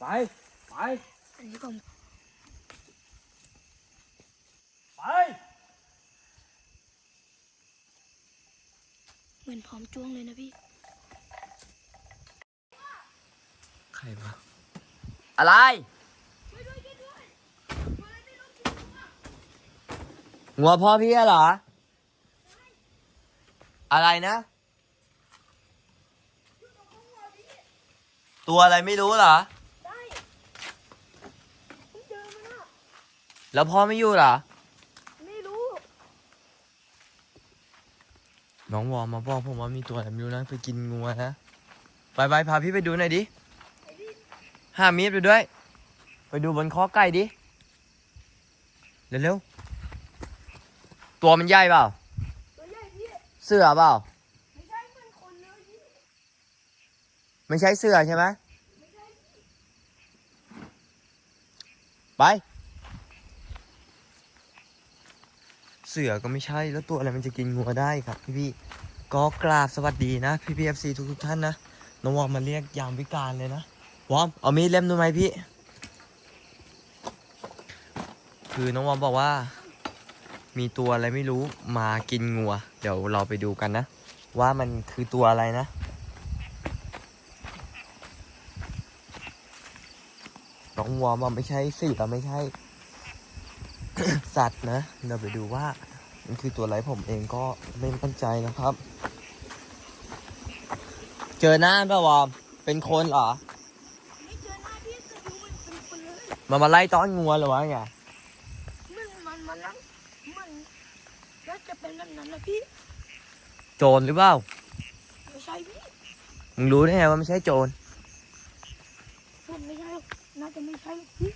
ไป ไป อันนี้ผมไป เหมือนพร้อมจ้วงเลยนะพี่ ใครวะอะไรงัวพ่อพี่เหรอ อะไรนะ ตัวอะไรไม่รู้เหรอ ได้ผมเจอมันอะ แล้วพ่อไม่อยู่เหรอ ไม่รู้ น้องวอมมาบอกผมว่ามีตัวอะไรไม่รู้นะไปกินงัวนะไปไปพาพี่ไปดูหน่อยดิห้ามีดไปด้วย ไปดูบนคอไก่ดิ เร็วๆ ตัวมันใหญ่เปล่า ตัวใหญ่พี่เสือเปล่า ไม่ใช่เหมือนคนเลยพี่ไม่ใช่เสือใช่ไหมไม่ใช่ไป เสือก็ไม่ใช่แล้วตัวอะไรมันจะกินงัวได้ครับพี่พี่ก็กราบสวัสดีนะพี่พีเอฟซีทุกๆท่านนะน้องวอมมาเรียกยามวิการเลยนะวอมเอามีดเล่มดูไหมพี่ คือน้องวอมบอกว่า มีตัวอะไรไม่รู้มากินงัว เดี๋ยวเราไปดูกันนะ ว่ามันคือตัวอะไรนะน้องวอมว่าไม่ใช่สิแต่ไม่ใช่ สัตว์นะเดี๋ยวไปดูว่ามันคือตัวอะไรผมเองก็ไม่มั่นใจนะครับ เจอหน้าป่ะวอมเป็นคนเหรอไม่เจอหน้าพี่แต่ดูมันเป็นคนเลยมามาไล่ต้อนงัวเหรือวะไงมันมันมันนั่งมันน่าจะเป็นแบบนั้นนะพี่ โจรหรือเปล่าไม่ใช่พี่มึงรู้ได้ไงว่าไม่ใช่โจรมันไม่ใช่หรอกน่าจะไม่ใช่หรอกพี่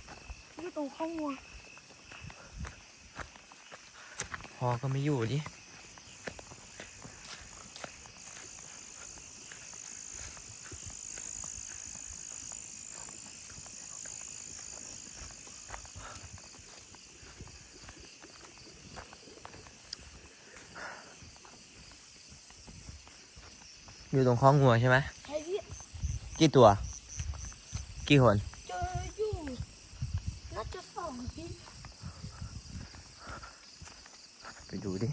พี่ตรงข้างหัว พอก็ไม่อยู่ดิอยู่ตรงข้องงัวใช่ไหมใช่พี่กี่ตัว กี่คน เจออยู่น่าจะสองพี่ ไป ดูดิ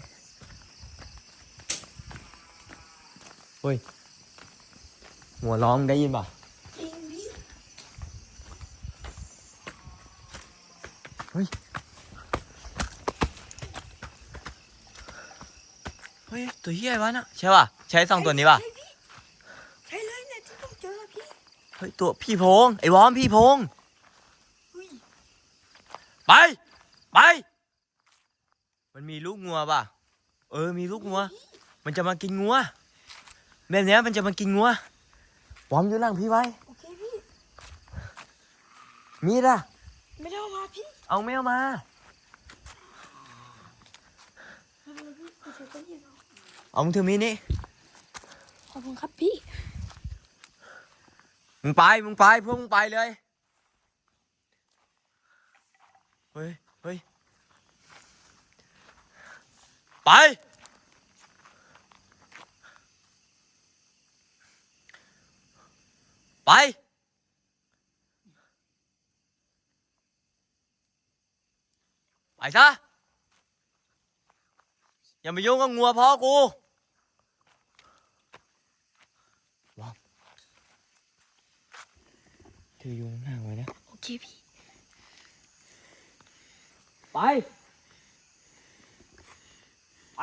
เฮ้ย หัวร้องได้ยินป่ะจริงพี่เฮ้ย ตัวเฮียวะน่ะใช่ป่ะ ใช่สองตัวนี้ป่ะ ใช่พี่ใช่เลยเนี่ยที่ผมเจอพี่ เฮ้ย ตัวพี่พงไอ้วอมพี่พง เฮ้ย ไป ไป มันมีลูกงัวป่ะ เออ มีลูกงัว มันจะมากินงัวแบบเนี้ยมันจะมากินงัววอมอยู่หลังพี่ไว้ โอเคพี่ มีดอะไม่ได้เอามาพี่เอาไม่เอามา ไม่เป็นไรพี่ไม่ใช่ต้นเหตุหรอกเอามึงถือมีดนี่ ขอบคุณครับพี่มึงไป มึงไปพวกมึงไปเลย เฮ้ย เฮ้ย ไป ไป ไปซะ อย่ามายุ่งกับงัวพ่อกูว้าวถือยุงห่างไว้นะ โอเคพี่ ไป ไป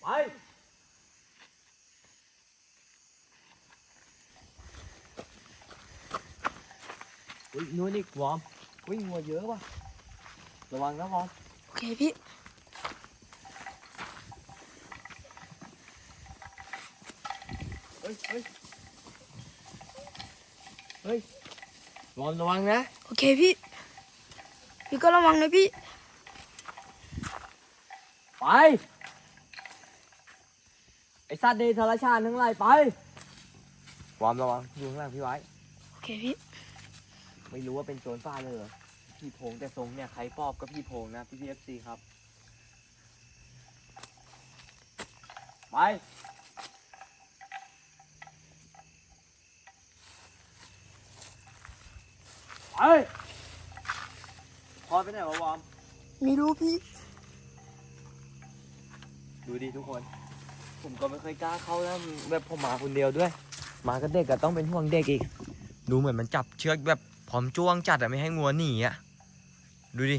ไปอุ้ยนู่นอีกวอร์มวิ่งงัวเยอะว่ะระวังนะวอร์มโอเคพี่เฮ้ยเฮ้ยเฮ้ย วอร์มระวังนะ โอเคพี่ พี่ก็ระวังนะพี่ ไป ไอสัตว์เดชราชาญทั้งหลายไป วอร์มระวังอยู่ข้างหลังพี่ไว้ โอเคพี่ ไม่รู้ว่าเป็นโจรป้าเลยเหรอ พี่พงแต่ทรงเนี่ยใครปอบก็พี่พงนะพี่พีเอฟซีครับ ไป ไปพอไปไหนวะวอมไม่รู้พี่ ดูดิทุกคน ผมก็ไม่เคยกล้าเข้าแล้วแบบผมมาคนเดียวด้วย มากับเด็กก็ต้องเป็นห่วงเด็กอีก ดูเหมือนมันจับเชือกแบบพร้อมจ้วงจัดอะไม่ให้งัวหนีอะดูดิ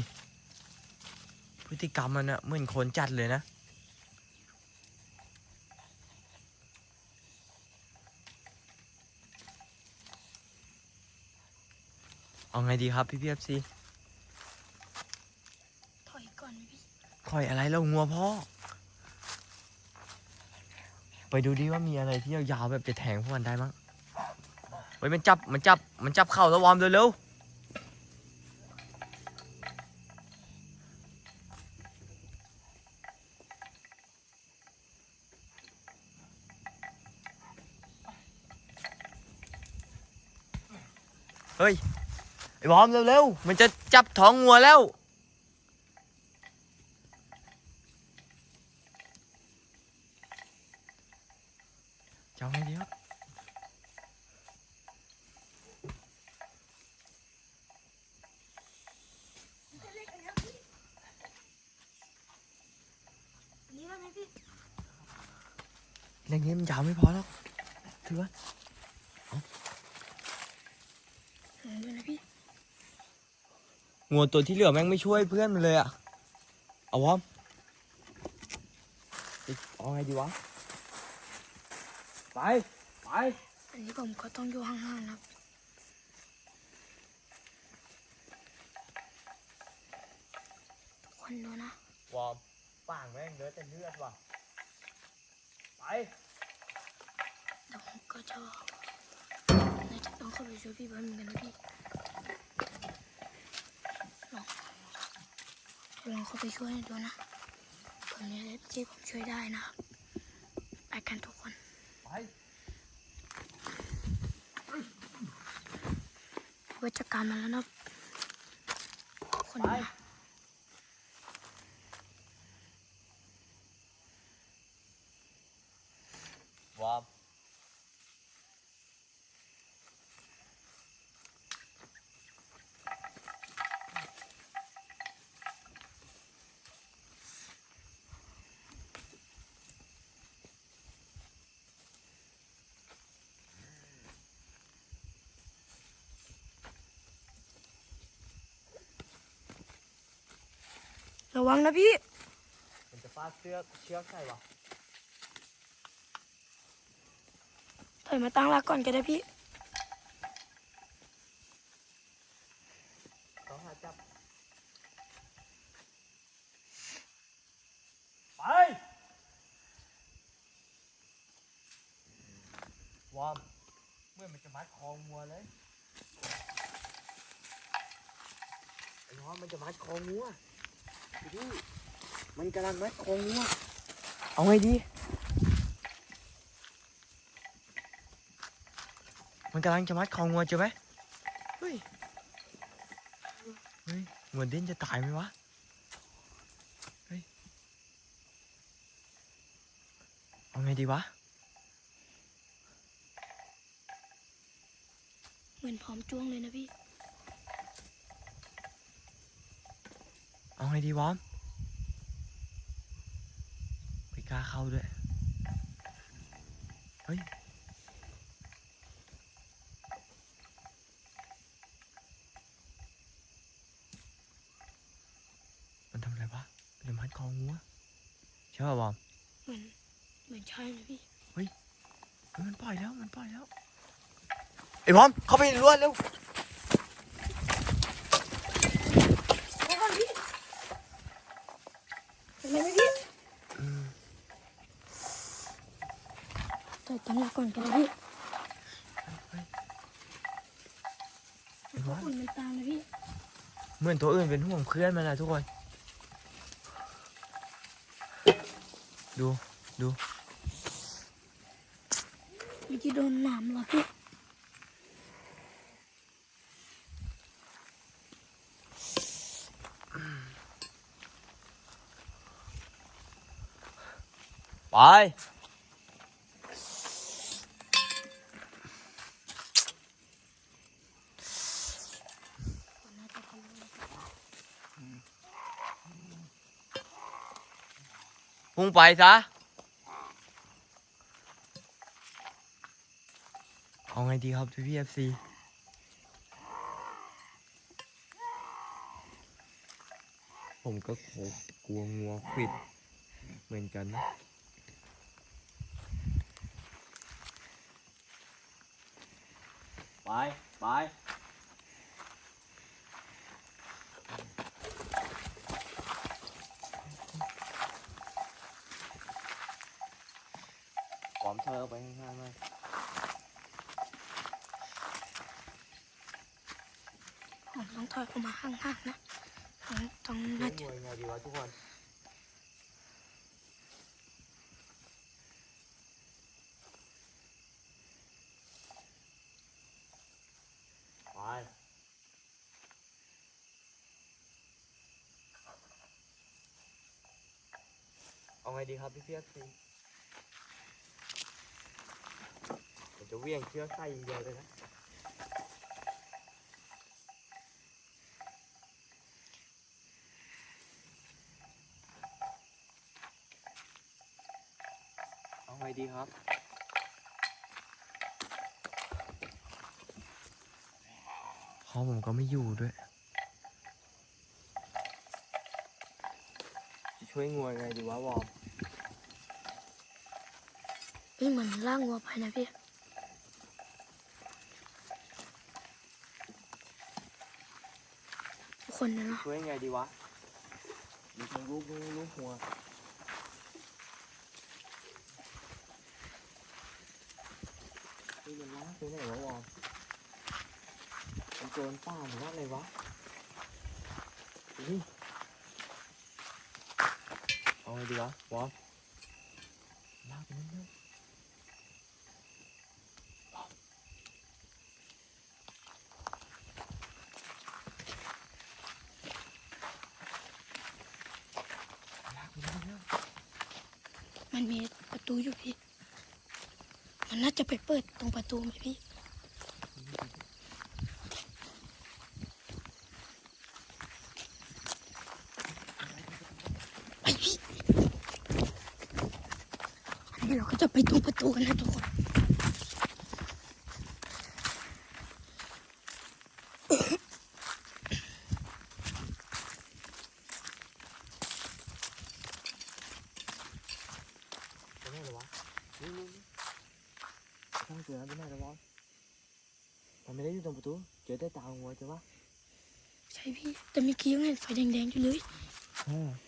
พฤติกรรมมันอะเหมือนคนจัดเลยนะ เอาไงดีครับพี่พีเอฟซีถอยก่อนไหมพี่คอยอะไรแล้วงัวพ่อ ไปดูดิว่ามีอะไรที่ยาวๆแบบจะแทงพวกมันได้มั้งเฮ้ยมันจับมันจับมันจับเข่าแล้ววอร์มเร็วๆเฮ้ยไอ้ วอร์มเร็วๆ มันจะจับท้องงัวแล้วจะเอาไงดีครับอันนี้ได้ไหมพี่เรื่องนี้มันยาวไม่พอแล้วถือว่า เออเลยนะพี่ งัวตัวที่เหลือแม่งไม่ช่วยเพื่อนมันเลยอะเอาวอมเอาไงดีวะ ไป ไป อันนี้ผมก็ต้องอยู่ห่างๆนะครับทุกคนดูนะ วอมปากแม่งเหลือแต่เลือดว่ะ ไปเดี๋ยวผมก็จะน่าจะต้องเข้าไปช่วยพี่เบิ้ลเหมือนกันนะพี่ลอง ลองเข้าไปช่วยดูนะผมนี้ที่ผมช่วยได้นะครับไปกันทุกคนไปเวชกรรมมาแล้วนะทุกคนไปนะ ระวังนะพี่มันจะฟาดเสื้อเชือกใส่วะถอยมาตั้งหลักก่อนก็ได้พี่ต้องหาจับ ไป วอม เมื่อมันจะมัดคองัวเลยไอ้วอมมันจะมัดคองัว ดูดิมันกำลังมัดคองัวเอาไงดี มันกำลังจะมัดคองัวเจอไหมเฮ้ยเฮ้ยงัวดิ้นจะตายไหมวะเฮ้ยเอาไงดีวะเหมือนพร้อมจ้วงเลยนะพี่ เอาไงดีวอมไม่กล้าเข้าด้วย เฮ้ย มันทำอะไรวะมันจะมัดคองัวใช่ป่ะวอมเหมือนเหมือนใช่เลยพี่ เฮ้ย มันปล่อยแล้ว มันปล่อยแล้ว ไอ้วอม เข้าไปในรั้วเร็ว ระวังพี่เป็นไรไหมพี่ถอยตั้งหลั กก่อนก็ได้พี่ไอ้วอมอุ่นมันตามเลยพี่เหมือนตัวอื่นเป็นห่วงเพื่อนมันนะทุกคน ดู ดูเมื่อกี้โดนหนามเหรอพี่ไป ไปซะ เอาไงดีครับพี่พีเอฟซีผมก็โหกลัวงัวขวิด เหมือนกันนะไป ไป ปอมเธอ ไปข้างๆหน่อยผมต้องถอยออกมาห่างๆนะผมต้องเล่น่านจะมวยไงดีวะทุกคนไปเอาไงดีครับพี่เพียกซีผม จะเวี่ยงเชือกใส่อย่างเดียวเลยนะเอาไงดีครับพ่อผมก็ไม่อยู่ด้วย ช่วยงวยไงดีวะวอมเฮ้ยเหมือนล่างวัวไปนะพี่ทุก คนนะเนาะช่วยไงดีวะมีทั้งลูกลูกลูกหัวเฮ้ยมันล้ากไปไหนวะวอมมันโจรป่าหรือว่าอะไรวะเฮ้ยเอาไงดีวะวอมลากไปนั่นเลย มันมีประตูอยู่พี่ มันน่าจะไปเปิดตรงประตูไหมพี่ ไปพี่อันนี้เราก็จะไปตรงประตูกันนะทุกคน ไปไหนเลยวะนี่นี่นี่ ช่างเสือไปไหนแล้ววะมันไม่ได้อยู่ตรงประตูเจอแต่ตาหัวใช่ปะใช่พี่ แต่เมื่อกี้ยังเห็นไฟแดงๆอยู่เลย อ่าเรา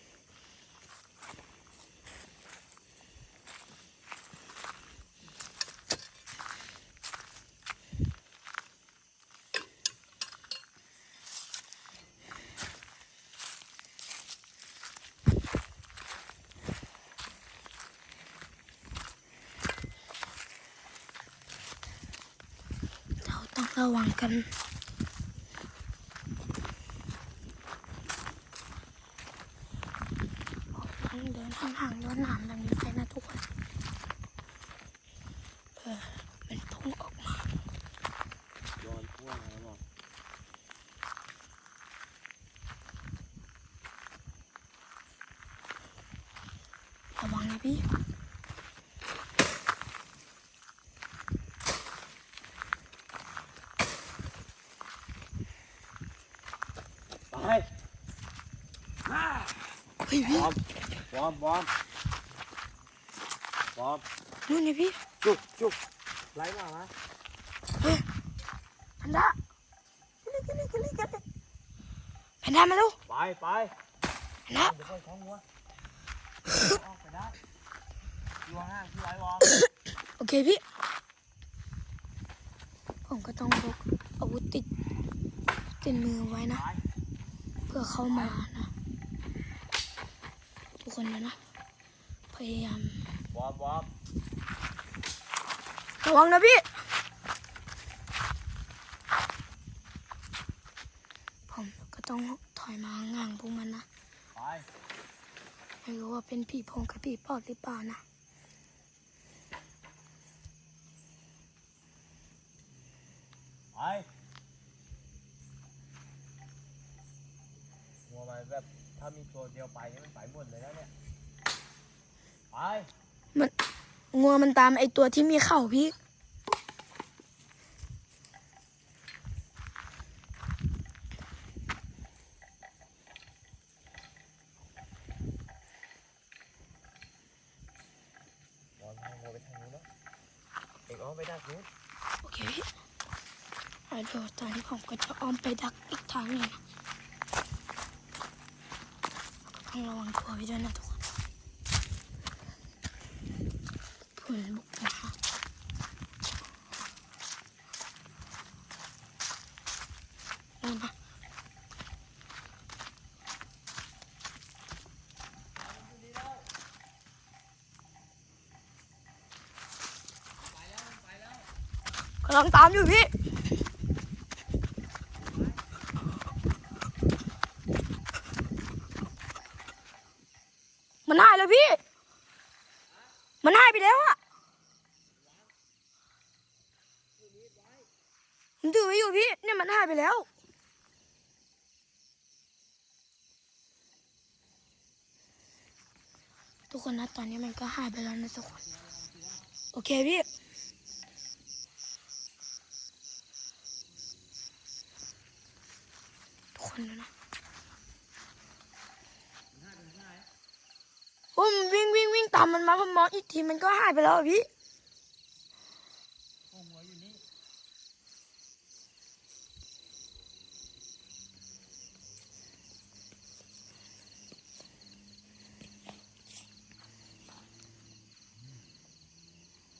ระวังกัน เดินห่างๆเดินหนางแบบนี้ไปนะทุกคนเพื่อเป็นพุ่งออกมา ย้อนพ่วงแล้วบอก ระวังนะพี่ ไป เฮ้ยพี่ ว อมวอมวอมวอมนู่นไงพี่จุกจุกไล่มาไหมแพนด้ากินเลยกินเลยกินเลยกินเลยแพนด้ามาลูกไปไปแพนด้าเดี๋ยวค่อยท้องวัวออกไปได้อยู่ห่างๆที่ไว้วอมโอเคพี่ผมก็ต้องพกอาวุธติดติดมือไว้นะไปเพื่อเข้ามานะ ทุกคนเลยนะ พยายามวอมวอมระวังนะพี่ ผมก็ต้องถอยมาห่างๆพวกมันนะ ไปไม่รู้ว่าเป็นผีโพงกับผีปอบหรือเปล่านะ ไปวัวมันแบบ ถ้ามีตัวเดียวไปนี่มันไปหมดเลยนะเนี่ย ไปงัวมันตามไอตัวที่มีเข่าพี่วอนพางัวไปทางนู้นเนาะเอกอ้อมไปด้านนู้นโอเคพี่อะเดี๋ยวตอนนี้ผมก็จะอ้อมไปดักอีกทางหนึ่งนะ ต้องระวังตัวไว้ด้วยนะทุกคนเพื่อนบุกมานู่นนะกำลังตามอยู่พี่ มันหายแล้วพี่ มันหายไปแล้วอะผมถือไว้อยู่พี่เนี่ยมันหายไปแล้ว ทุกคนนะตอนนี้มันก็หายไปแล้วนะทุกคน โอเคพี่ทุกคนนะ โอ้มวิ่งวิ่งวิ่งตามมันมาผมมองอีกทีมันก็หายไปแล้วพี่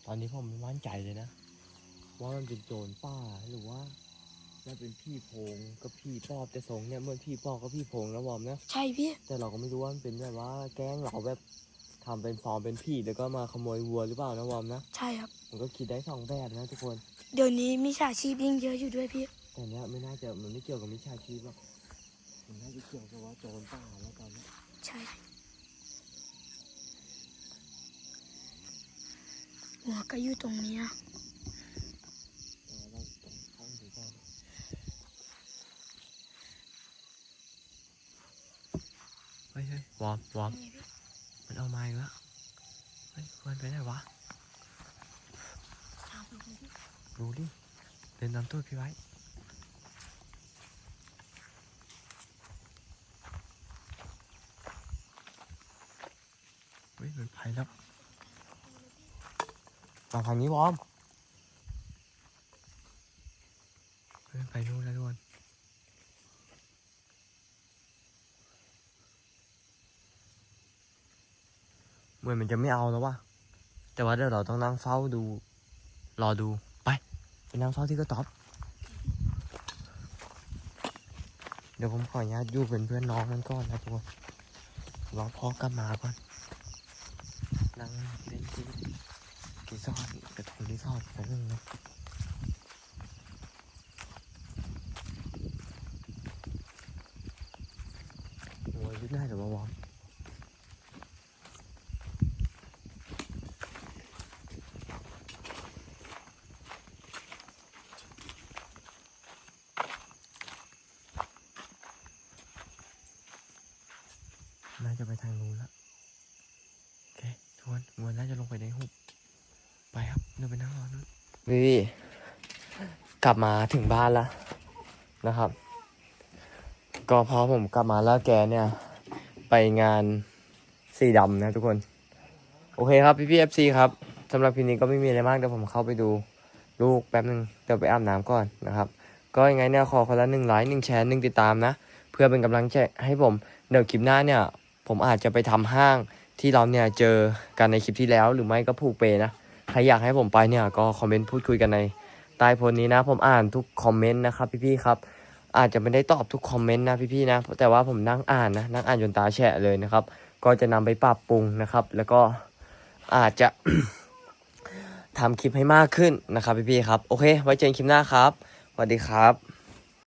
ตอนนี้ผมไม่มั่นใจเลยนะ ว่ามันเป็นโจรป่าหรือว่า มันเป็นพี่โพงกับพี่ปอบแต่ทรงเนี่ยเหมือนพี่ปอบกับพี่โพงนะวอมนะ ใช่พี่ แต่เราก็ไม่รู้ว่ามันเป็นแบบว่าแกล้งเราแบบทำเป็นฟอร์มเป็นพี่แล้วก็มาขโมยวัวหรือเปล่านะวอมนะ ใช่ครับ มันก็คิดได้สองแบบนะทุกคน เดี๋ยวนี้มีฉาชีพยิ่งเยอะอยู่ด้วยพี่ แต่เนี้ยไม่น่าจะมันไม่เกี่ยวกับมิจฉาชีพหรอก มันน่าจะเกี่ยวกับว่าโจรป่าแล้วตอนนี้ใช่หัวก็อยู่ตรงนี้นะ เฮ้ยเฮ้ยวอมวอมนี่พี่มันเอาไม้แล้วเฮ้ยมันไปไหนวะตามไปดูพี่ดูดิเดินนำตู้พี่ไว้เฮ้ยมันไปแล้วมาทางนี้วอมเฮ้ยไปนู่นแล้วทุกคนเหมือนมัน จะไม่เอาแล้ววะแต่ว่าเดี๋ยวเราต้องนั่งเฝ้าดู รอดูไปไปนั่งเฝ้าที่กระต๊อบเดี๋ยวผมขออนุญาตอยู่เป็นเพื่อนน้องนั้นก่อนนะทุกคนรอพ่อกลับมาก่อนนั่งเล่นที่รีสอร์ทกระทงรีสอร์ทแป๊บนึงนะโอ้ยยึดได้หรือวะวอมน่าจะไป ทางนู้นละโอเคทุกคนวัวน่าจะลงไปในหุบไปครับเดินไปนั่งรอนู้นพี่กลับมาถึงบ้านแล้วนะครับ ก็พอผมกลับมาแล้วแกเนี่ย ไปงานสีดำนะทุกคน โอเคครับพี่พี่เอฟซีครับสำหรับพีนี้ก็ไม่มีอะไรมากเดี๋ยวผมเข้าไปดูลูกแป๊บนึงเดี๋ยวไปอาบน้ำก่อนนะครับ ก็ยังไงเนี่ยขอคนละหนึ่งไลค์หนึ่งแชร์หนึ่งติดตามนะ เพื่อเป็นกำลังใจให้ผม เดี๋ยวคลิปหน้าเนี่ย ผมอาจจะไปทำห้างที่เราเนี่ยเจอกันในคลิปที่แล้ว หรือไม่ก็ผูกเปนะใครอยากให้ผมไปเนี่ยก็คอมเมนต์พูดคุยกันในใต้โพสต์นี้นะ ผมอ่านทุกคอมเมนต์นะครับพี่ๆครับ อาจจะไม่ได้ตอบทุกคอมเมนต์นะพี่ๆนะแต่ว่าผมนั่งอ่านนะนั่งอ่านจนตาแฉะเลยนะครับ ก็จะนำไปปรับปรุงนะครับ แล้วก็อาจจะทำคลิปให้มากขึ้นนะครับพี่ๆครับ โอเค ไว้เจอกันคลิปหน้าครับสวัสดีครับ